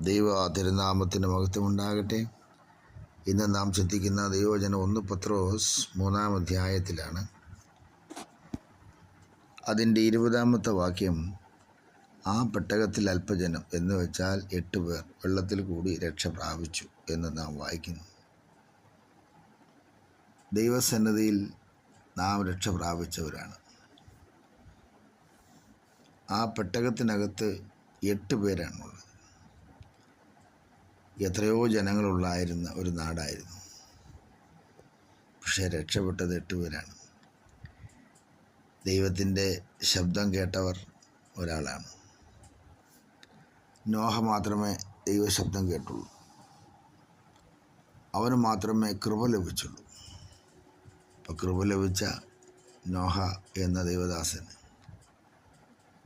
ദൈവ തിരുനാമത്തിന് മഹത്വമുണ്ടാകട്ടെ. ഇന്ന് നാം ചിന്തിക്കുന്ന ദൈവജനം ഒന്ന് പത്രോസ് മൂന്നാം അധ്യായത്തിലാണ്. അതിന്റെ ഇരുപതാമത്തെ വാക്യം ആ പെട്ടകത്തിൽ അല്പജനം എന്ന് വെച്ചാൽ എട്ട് പേർ വെള്ളത്തിൽ കൂടി രക്ഷ പ്രാപിച്ചു എന്ന് നാം വായിക്കുന്നു. ദൈവസന്നതിയിൽ നാം രക്ഷ പ്രാപിച്ചവരാണ്. ആ പെട്ടകത്തിനകത്ത് എട്ട് പേരാണുള്ളത്. എത്രയോ ജനങ്ങളുള്ളായിരുന്ന ഒരു നാടായിരുന്നു. പക്ഷേ രക്ഷപ്പെട്ടത് എട്ടുപേരാണ് ദൈവത്തിന്റെ ശബ്ദം കേട്ടവർ ഒരാളാണ്. നോഹ മാത്രമേ ദൈവശബ്ദം കേട്ടുള്ളൂ. അവന് മാത്രമേ കൃപ ലഭിച്ചുള്ളൂ. അപ്പോൾ കൃപ ലഭിച്ച നോഹ എന്ന ദൈവദാസന്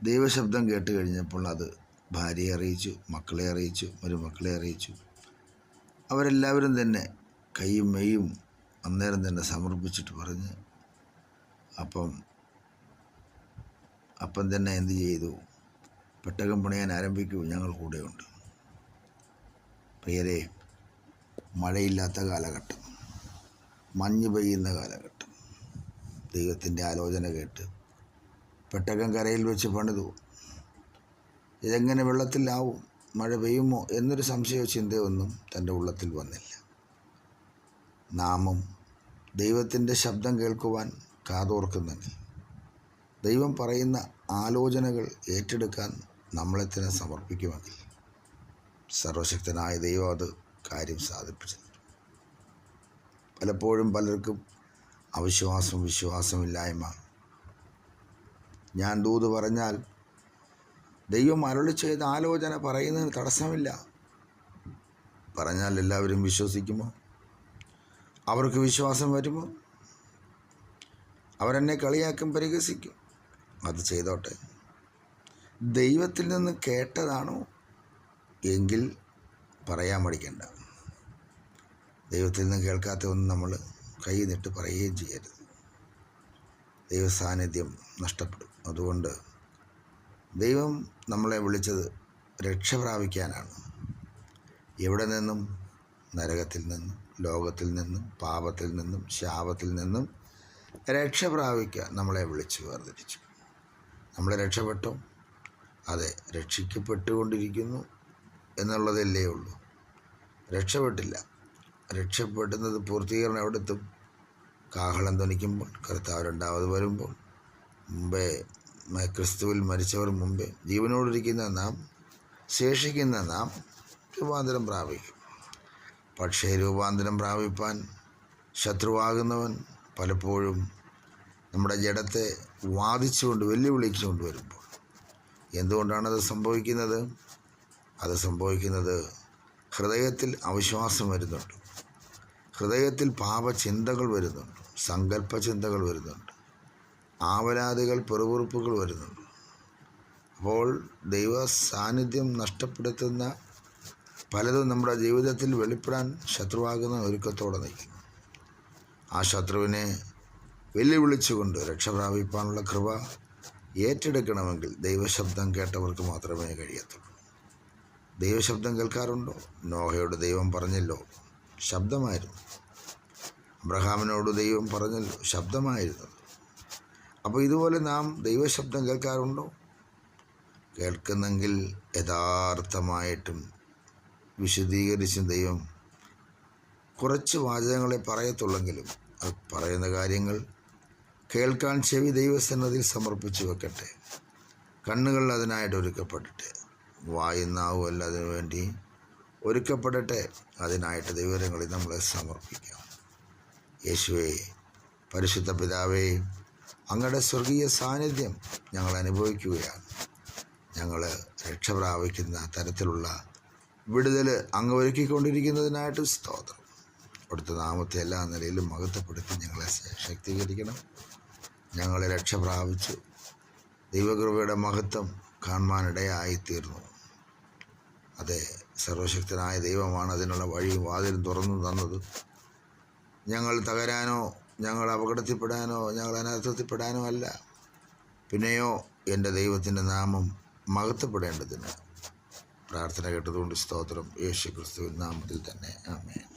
ദൈവശബ്ദം കേട്ട് കഴിഞ്ഞപ്പോൾ അത് ഭാര്യയെ അറിയിച്ചു മക്കളെ അറിയിച്ചു മരുമക്കളെ അറിയിച്ചു. അവരെല്ലാവരും തന്നെ കൈയും മെയ്യും അന്നേരം തന്നെ സമർപ്പിച്ചിട്ട് പറഞ്ഞ് അപ്പം അപ്പം തന്നെ എന്ത് ചെയ്തു? പെട്ടകം പണിയാൻ ആരംഭിക്കൂ ഞങ്ങൾ കൂടെയുണ്ട്. പ്രിയരെ മഴയില്ലാത്ത കാലഘട്ടം മഞ്ഞ് പെയ്യുന്ന കാലഘട്ടം. ദൈവത്തിന്റെ ആലോചന കേട്ട് പെട്ടകം കരയിൽ വെച്ച് പണിതു. ഇതെങ്ങനെ വെള്ളത്തിലാവും? മഴ പെയ്യുമോ എന്നൊരു സംശയ ചിന്തയൊന്നും തന്റെ ഉള്ളത്തിൽ വന്നില്ല. നാമം ദൈവത്തിന്റെ ശബ്ദം കേൾക്കുവാൻ കാതോർക്കുന്നെങ്കിൽ ദൈവം പറയുന്ന ആലോചനകൾ ഏറ്റെടുക്കാൻ നമ്മളെ തന്നെ സമർപ്പിക്കുമെങ്കിൽ സർവശക്തനായ ദൈവം അത് കാര്യം സാധിപ്പിച്ചു പലപ്പോഴും പലർക്കും അവിശ്വാസം വിശ്വാസമില്ലായ്മ. ഞാൻ ദൂത് പറഞ്ഞാൽ ദൈവം അരുളി ചെയ്ത ആലോചന പറയുന്നതിന് തടസ്സമില്ല. പറഞ്ഞാൽ എല്ലാവരും വിശ്വസിക്കുമോ? അവർക്ക് വിശ്വാസം വരുമോ? അവരെന്നെ കളിയാക്കും പരിഹസിക്കും. അത് ചെയ്തോട്ടെ. ദൈവത്തിൽ നിന്ന് കേട്ടതാണോ? എങ്കിൽ പറയാൻ മടിക്കണ്ട. ദൈവത്തിൽ നിന്ന് കേൾക്കാത്ത ഒന്നും നമ്മൾ കൈ നിട്ട് പറയുകയും ചെയ്യരുത്. ദൈവസാന്നിധ്യം നഷ്ടപ്പെടും. അതുകൊണ്ട് ദൈവം നമ്മളെ വിളിച്ചത് രക്ഷ പ്രാപിക്കാനാണ്. എവിടെ നിന്നും? നരകത്തിൽ നിന്നും ലോകത്തിൽ നിന്നും പാപത്തിൽ നിന്നും ശാപത്തിൽ നിന്നും രക്ഷ പ്രാപിക്കാൻ നമ്മളെ വിളിച്ചു വേർതിരിച്ചു. നമ്മൾ രക്ഷപ്പെട്ടോ. അതെ രക്ഷിക്കപ്പെട്ടുകൊണ്ടിരിക്കുന്നു എന്നുള്ളതല്ലേ ഉള്ളൂ. രക്ഷപ്പെട്ടില്ല. രക്ഷപ്പെടുന്നത് പൂർത്തീകരണം എവിടെത്തും? കാഹളം ധ്വനിക്കുമ്പോൾ കർത്താവ് രണ്ടാമത് വരുമ്പോൾ മുമ്പേ ക്രിസ്തുവിൽ മരിച്ചവർ മുമ്പേ ജീവനോടിരിക്കുന്ന നാം ശേഷിക്കുന്ന നാം രൂപാന്തരം പ്രാപിക്കും. പക്ഷേ രൂപാന്തരം പ്രാപിപ്പാൻ ശത്രുവാകുന്നവൻ പലപ്പോഴും നമ്മുടെ ജഡത്തെ വാദിച്ചുകൊണ്ട് വെല്ലുവിളിച്ചുകൊണ്ട് വരുമ്പോൾ. എന്തുകൊണ്ടാണത് സംഭവിക്കുന്നത്? അത് സംഭവിക്കുന്നത് ഹൃദയത്തിൽ അവിശ്വാസം വരുന്നുണ്ട്. ഹൃദയത്തിൽ പാപചിന്തകൾ വരുന്നുണ്ട്. സങ്കല്പ ചിന്തകൾ വരുന്നുണ്ട്. ആവലാദികൾ പെറുപുറുപ്പുകൾ വരുന്നു. അപ്പോൾ ദൈവ സാന്നിധ്യം നഷ്ടപ്പെടുത്തുന്ന പലതും നമ്മുടെ ജീവിതത്തിൽ വെളിപ്പെടാൻ ശത്രുവാകുന്ന ഒരുക്കത്തോടെ നിൽക്കും ആ ശത്രുവിനെ വെല്ലുവിളിച്ചുകൊണ്ട് രക്ഷ പ്രാപിപ്പാനുള്ള കൃപ ഏറ്റെടുക്കണമെങ്കിൽ ദൈവശബ്ദം കേട്ടവർക്ക് മാത്രമേ കഴിയത്തുള്ളൂ. ദൈവശബ്ദം കേൾക്കാറുണ്ടോ? നോഹയോട് ദൈവം പറഞ്ഞല്ലോ ശബ്ദമായിരുന്നു. അബ്രഹാമിനോട് ദൈവം പറഞ്ഞല്ലോ ശബ്ദമായിരുന്നു. അപ്പോൾ ഇതുപോലെ നാം ദൈവശബ്ദം കേൾക്കാറുണ്ടോ? കേൾക്കുന്നെങ്കിൽ യഥാർത്ഥമായിട്ടും വിശദീകരിച്ചും ദൈവം കുറച്ച് വാചകങ്ങളെ പറയത്തുള്ളെങ്കിലും അത് പറയുന്ന കാര്യങ്ങൾ കേൾക്കാൻ ചെവി ദൈവസന്നതിൽ സമർപ്പിച്ചു വെക്കട്ടെ. കണ്ണുകൾ അതിനായിട്ട് ഒരുക്കപ്പെട്ടിട്ട് വായുന്നാവുമല്ല അതിനു വേണ്ടി ഒരുക്കപ്പെടട്ടെ. അതിനായിട്ട് ദൈവരങ്ങളിൽ നമ്മളെ സമർപ്പിക്കാം. യേശുവേ പരിശുദ്ധ പിതാവേ അങ്ങയുടെ സ്വർഗീയ സാന്നിധ്യം ഞങ്ങൾ അനുഭവിക്കുകയാണ്. ഞങ്ങൾ രക്ഷ പ്രാപിക്കുന്ന തരത്തിലുള്ള വിടുതൽ അങ്ങ് ഒരുക്കിക്കൊണ്ടിരിക്കുന്നതിനായിട്ട് സ്തോത്രം. അവിടുത്തെ നാമത്തെ എല്ലാ നിലയിലും മഹത്വപ്പെടുത്തി ഞങ്ങളെ ശക്തീകരിക്കണം. ഞങ്ങളെ രക്ഷ പ്രാപിച്ചു ദൈവകൃപയുടെ മഹത്വം കാണുവാനിടയായി തീർന്നു അതെ സർവശക്തനായ ദൈവമാണ് അതിനുള്ള വഴിയും വാതിലും തുറന്നു തന്നത്. ഞങ്ങൾ തകരാനോ ഞങ്ങൾ അപകടത്തിൽപ്പെടാനോ ഞങ്ങൾ അനർത്ഥത്തിൽപ്പെടാനോ അല്ല. പിന്നെയോ എന്റെ ദൈവത്തിന്റെ നാമം മഹത്വപ്പെടേണ്ടതിന് പ്രാർത്ഥന കേട്ടതുകൊണ്ട് സ്തോത്രം. യേശു ക്രിസ്തുവിൻ നാമത്തിൽ തന്നെ. ആമേൻ.